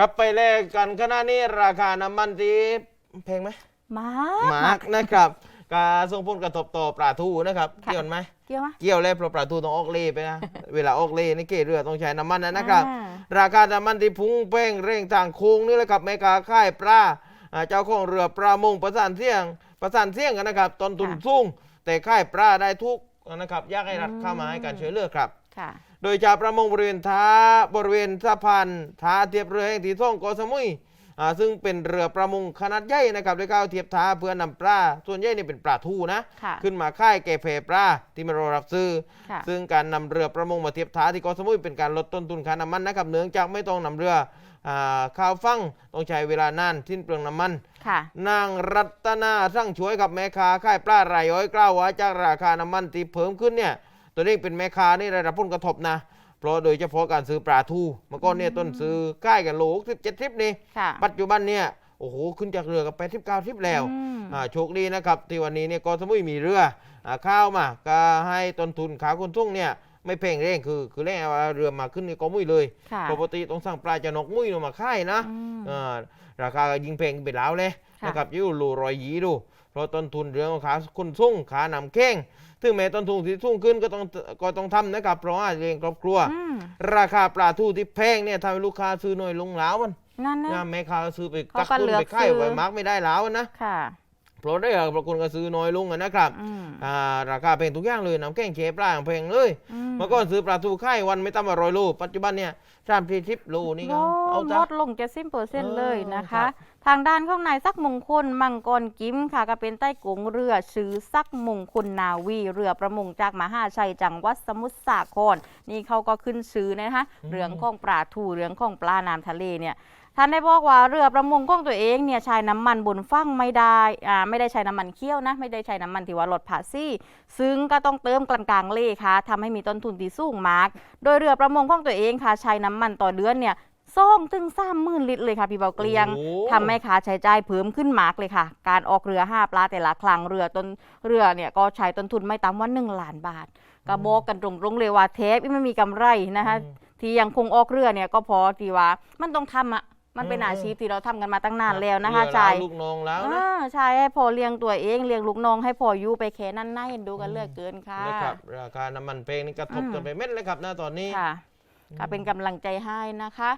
ครับไปแลกกันขณะนี้ราคาน้ำมันที่แพงไหมมามาร์กนะครับการส่งผลกระทบต่อปลาทูนะครับค่ะ เกี่ยวไหมเกี่ยวไหมเกี่ยวเลยเพราะปลาทูต้องออกเล่ไปนะเวลาออกเล่นี่เกเรือต้องใช้น้ำมันนะนะครับ อ่าราคาน้ำมันที่พุ่งเป้งเร่งทางโค้งนี่แหละครับแม่กาค่ายปลาอ่าเจ้าของเรือประมงประสานเสี่ยง ประสานเสี่ยงกันนะครับต้นทุนสูงแต่ค่ายปลาได้ทุกนะครับอยากให้รัฐเข้ามาให้การช่วยเหลือครับค่ะ โดยชาวประมงบริเวณท่าบริเวณสะพานท่าเทียบเรือแห่งที่ท่องเกาะสมุยอ่าซึ่งเป็นเรือประมงขนาดใหญ่นะครับได้ก้าวเทียบท่าเพื่อนำปลาส่วนใหญ่นี่เป็นปลาทูนะค่ะขึ้นมาค่ายแก่เพปลาที่มารอรับซื้อค่ะซึ่งการนำเรือประมงมาเทียบท่าที่เกาะสมุยเป็นการลดต้นทุนค่าน้ำมันนะครับเนื่องจากไม่ต้องนำเรืออ่าข้าวฟังต้องใช้เวลานานทิ้นเปลืองน้ำมันค่ะนางรัตนาสั่งช่วยกับแม่ค้าค่ายปลารายย่อยกล่าวว่าจากราคาน้ำมันที่เพิ่มขึ้นเนี่ย ตัวนี้เป็นแม่ค้านี่ได้รับผลกระทบนะ เพราะโดยเฉพาะการซื้อปลาทูเมื่อก่อนเนี่ยต้นซื้อใกล้กันโลหกสิบเจ็ดทิปนี่ค่ะปัจจุบันเนี่ยโอ้โหขึ้นจากเรือกับแปดทิปเก้าทิปแล้วอืม อ่าโชคดีนะครับที่วันนี้เนี่ยกอสมุยมีเรืออาข้าวมาก็ให้ต้นทุนขาคนทุ่งเนี่ยไม่แพงเร่งคือคือแร่เอาเรือมาขึ้นในกอมุยเลย ค่ะ ปกติต้องสั่งปลาจะนกมุ้ยลงมาค่ายนะอืมอ่าราคาก็ยิงเพลงไปแล้วเลยค่ะ นะครับอยูโลรอยหยีดู เพราะต้นทุนเรื่องของขาคุณสุ่งขานำแข้งถึงแม้ต้นทุนที่สูงขึ้นก็ต้องก็ต้องทำนะครับ เพราะว่าเลี้ยงครอบครัวอืมราคาปลาทูที่แพงเนี่ยทำให้ลูกค้าซื้อหน่อยลงแล้วมันนั่นนะนะแม่ค้าซื้อไปเขากักก็ตุนเลือกไปค่ายซื้อไว้มาร์กไม่ได้แล้วนะค่ะ เพราะได้บางคนก็ซื้อน้อยลงอะนะครับอืมอ่าราคาแพงทุกอย่างเลยน้ำแข้งเชปลาอย่างแพงเลยอืมเมื่อก่อนซื้อปลาทูค่ายวันไม่ต่ำกว่าร้อยโลปัจจุบันเนี่ยสามสี่ทิปโลนี่ก็เอาลจ้ะดลงเจ็ดสิบเปอร์เซ็นต์เออเลยนะครัคะบทางด้านข้างในซักมงคลมังกรกิมค่ะก็เป็นใต้กงเรือชื่อซักมงคลนาวีเรือประมงจากมหาชัยจังหวัดสมุทรสาครนี่เขาก็ขึ้นชื่อนะคะเรื่องของปลาทูเรื่องของปลาน้ำทะเลเนี่ย ท่านได้บอกว่าเรือประมงของตัวเองเนี่ยใช้น้ำมันบนฝั่งไม่ได้อ่าไม่ได้ใช้น้ำมันเคี่ยวนะ ไม่ได้ใช้น้ำมันที่ว่าลดภาษีซึ่งก็ต้องเติมกลางๆเล่ค่ะทำให้มีต้นทุนที่สูงมาก โดยเรือประมงของตัวเองค่ะใช้น้ำมันต่อเดือนเนี่ยซ่องถึงสามหมื่นลิตรเลยค่ะพี่เบาเกลียงโอ้ทำให้ค่าใช้จ่ายเพิ่มขึ้นมากเลยค่ะ การออกเรือห้าปลาแต่ละครั้งเรือต้นเรือเนี่ยก็ใช้ต้นทุนไม่ต่ำกว่าหนึ่งล้านบาทก็บอกกันตรงๆเลยว่าเทปไม่มีกำไรนะคะที่ยังคงออกเรือเนี่ยก็เพอที่ว่ามันต้องทำอะ มันเป็นอืมอาชีพที่เราทำกันมาตั้งนานแล้วนะคะเรือใช่เราลูกน้องแล้วนะอ่าใช่ให้พอเลี้ยงตัวเองเลี้ยงลูกน้องให้พออยู่ไปแค่นั้นน่าเห็นดูกันเหลือกเกินค่ะนะครับราคาน้ำมันเพลงนี่กระทบอืมกันไปเม็ดเลยครับหน้าตอนนี้ค่ะก็เป็นกำลังใจให้นะคะ